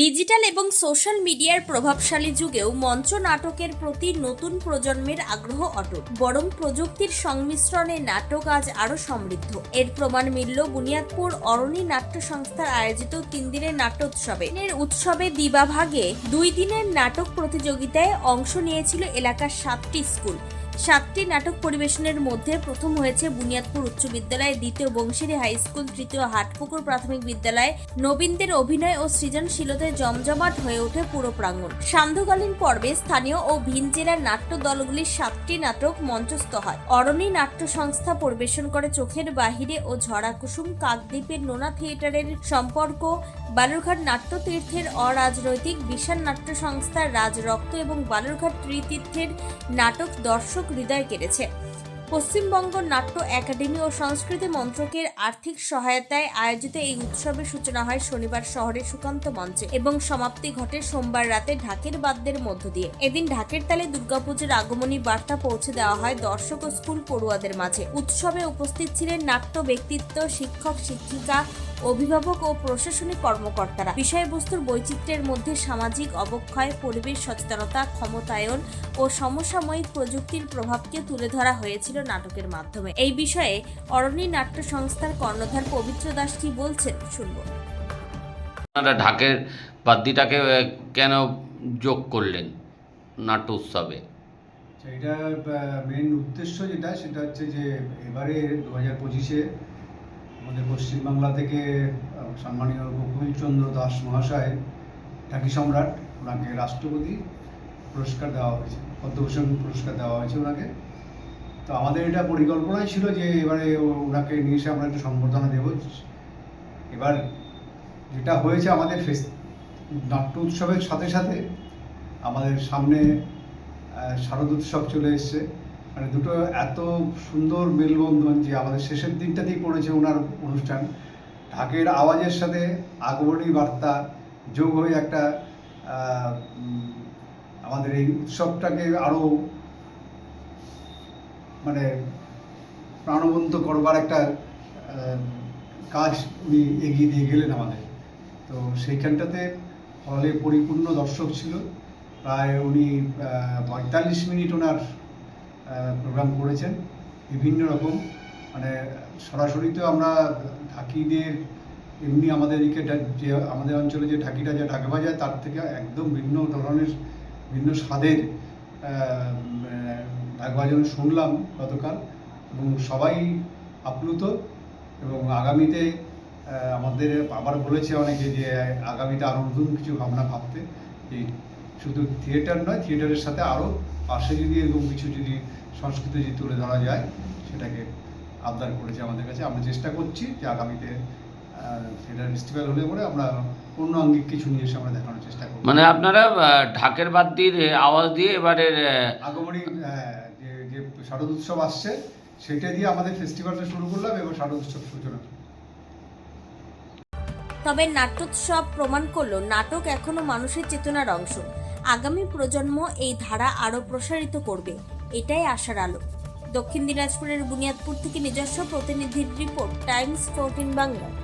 Digital এবং social মিডিয়ার প্রভাবশালী যুগেও মঞ্চ নাটকের প্রতি নতুন প্রজন্মের আগ্রহ অটুট। বরং প্রযুক্তির সংমিশ্রণে নাটক আজ আরও সমৃদ্ধ। এর প্রমাণ মিলল বুনিয়াদপুর অরণি নাট্য সংস্থার আয়োজিত তিন দিনের নাট্যোৎসবে। এর উৎসবে দিবাভাগে দুই দিনের নাটক প্রতিযোগিতায় অংশ নিয়েছিল এলাকার সাতটি স্কুল। সাতটি নাটক পরিবেশনের মধ্যে প্রথম হয়েছে বুনিয়াদপুর উচ্চ বিদ্যালয় দ্বিতীয় বংশিনী হাই স্কুল, তৃতীয় হাটপুকুর প্রাথমিক বিদ্যালয় নবীনদের অভিনয় ও সৃজনশীলতায় জমজমাট হয়ে ওঠে পুরো প্রাঙ্গণ। সান্ধ্যকালীন পর্বে স্থানীয় ও ভিন জেলার নাট্য দলগুলির সাতটি নাটক মঞ্চস্থ হয়। অরণি নাট্য সংস্থা পরিবেশন করে চোখের বাহিরে ও ঝরা কুসুম কাকদ্বীপের নোনা থিয়েটারের সম্পর্ক। বালুরঘাট নাট্যতীর্থের অরাজনৈতিক বিশাল নাট্য সংস্থার রাজ রক্ত এবং বালুরঘাট ত্রিতীর্থের নাটক দর্শক হৃদয় কেড়েছে। পশ্চিমবঙ্গ নাট্য একাডেমি ও সংস্কৃতি মন্ত্রকের আর্থিক সহায়তায় আয়োজিত এই উৎসবের সূচনা হয় শনিবার শহরের সুকান্ত মঞ্চে এবং সমাপ্তি ঘটে সোমবার রাতে ঢাকের বাদ্যের মধ্য দিয়ে। এদিন ঢাকের তালে দুর্গাপুজোর আগমনী বার্তা পৌঁছে দেওয়া হয় দর্শক ও স্কুল পড়ুয়াদের মাঝে। উৎসবে উপস্থিত ছিলেন নাট্য ব্যক্তিত্ব, শিক্ষক, শিক্ষিকা অভিভাবক ও প্রশাসনিক কর্মকর্তারা। বিষয়বস্তুর বৈচিত্র্যের মধ্যে সামাজিক অবক্ষয় পরিবেশ সচেতনতা ক্ষমতায়ন ও সমসাময়িক প্রযুক্তির প্রভাবকে তুলে ধরা হয়েছিল নাটকের মাধ্যমে। এই বিষয়ে অরণ্য নাট্য সংস্থার কর্ণধার পবিত্র দাস কি বলছেন শুনব। আপনারা ঢাকের বাদ্যিটাকে কেন যোগ করলেন নাট্য উৎসবে? আচ্ছা, এটা মেন উদ্দেশ্য যেটা সেটা হচ্ছে যে এবারে দু হাজার পঁচিশে আমাদের পশ্চিমবাংলা থেকে সম্মানীয় গোকুলচন্দ্র দাস মহাশয় ঢাকি সম্রাট, ওনাকে রাষ্ট্রপতি পুরস্কার দেওয়া হয়েছে, পদ্মভূষণ পুরস্কার দেওয়া হয়েছে ওনাকে। তো আমাদের এটা পরিকল্পনাই ছিল যে এবারে ওনাকে নিয়ে এসে আমরা একটা সম্বর্ধনা দেবো। এবার যেটা হয়েছে আমাদের ফেস, নাট্য উৎসবের সাথে সাথে আমাদের সামনে শারদ উৎসব চলে এসছে। মানে দুটো এত সুন্দর মেলবন্ধন যে আমাদের শেষের দিনটাতেই পড়েছে ওনার অনুষ্ঠান। ঢাকের আওয়াজের সাথে আগমনী বার্তা, যোগ হয়ে একটা আমাদের এই উৎসবটাকে আরও মানে প্রাণবন্ত করবার একটা কাজ উনি এগিয়ে দিয়ে গেলেন আমাদের। তো সেইখানটাতে হলে পরিপূর্ণ দর্শক ছিল। প্রায় উনি পঁয়তাল্লিশ মিনিট ওনার প্রোগ্রাম করেছেন। বিভিন্ন রকম মানে সরাসরি তো আমরা ঢাকিদের, এমনি আমাদের এদিকে যে আমাদের অঞ্চলে যে ঢাকিটা যে ঢাকা বাজায়, তার থেকে একদম ভিন্ন ধরনের, ভিন্ন স্বাদের ঢাক বাজানো শুনলাম গতকাল। এবং সবাই আপ্লুত এবং আগামীতে আমাদের আবার বলেছে অনেকে যে আগামীতে আরও নতুন কিছু ভাবনা ভাবতে এই শুধু থিয়েটার নয় থিয়েটারের সাথে আরও পাশে যদি এরকম কিছু যদি সংস্কৃতি যদি তুলে ধরা যায় সেটাকে আবদার করেছে আমাদের কাছে। আমরা চেষ্টা করছি যে আগামীতে থিয়েটার ফেস্টিভ্যাল হলে পরে আমরা অন্য আঙ্গিক কিছু নিয়ে এসে আমরা দেখানোর চেষ্টা করব। মানে আপনারা ঢাকের বাদ্যির আওয়াজ দিয়ে এবারের আহ, আগমনী আহ, যে যে শারদ উৎসব আসছে সেটা দিয়ে আমাদের ফেস্টিভ্যালটা শুরু করলাম এবং শারদ উৎসব সূচনা। তবে নাট্যোৎসব প্রমাণ করল নাটক এখনও মানুষের চেতনার অংশ। আগামী প্রজন্ম এই ধারা আরও প্রসারিত করবে। এটাই আশার আলো। দক্ষিণ দিনাজপুরের বুনিয়াদপুর থেকে নিজস্ব প্রতিনিধির রিপোর্ট, টাইমস, ফোরটিন বাংলা।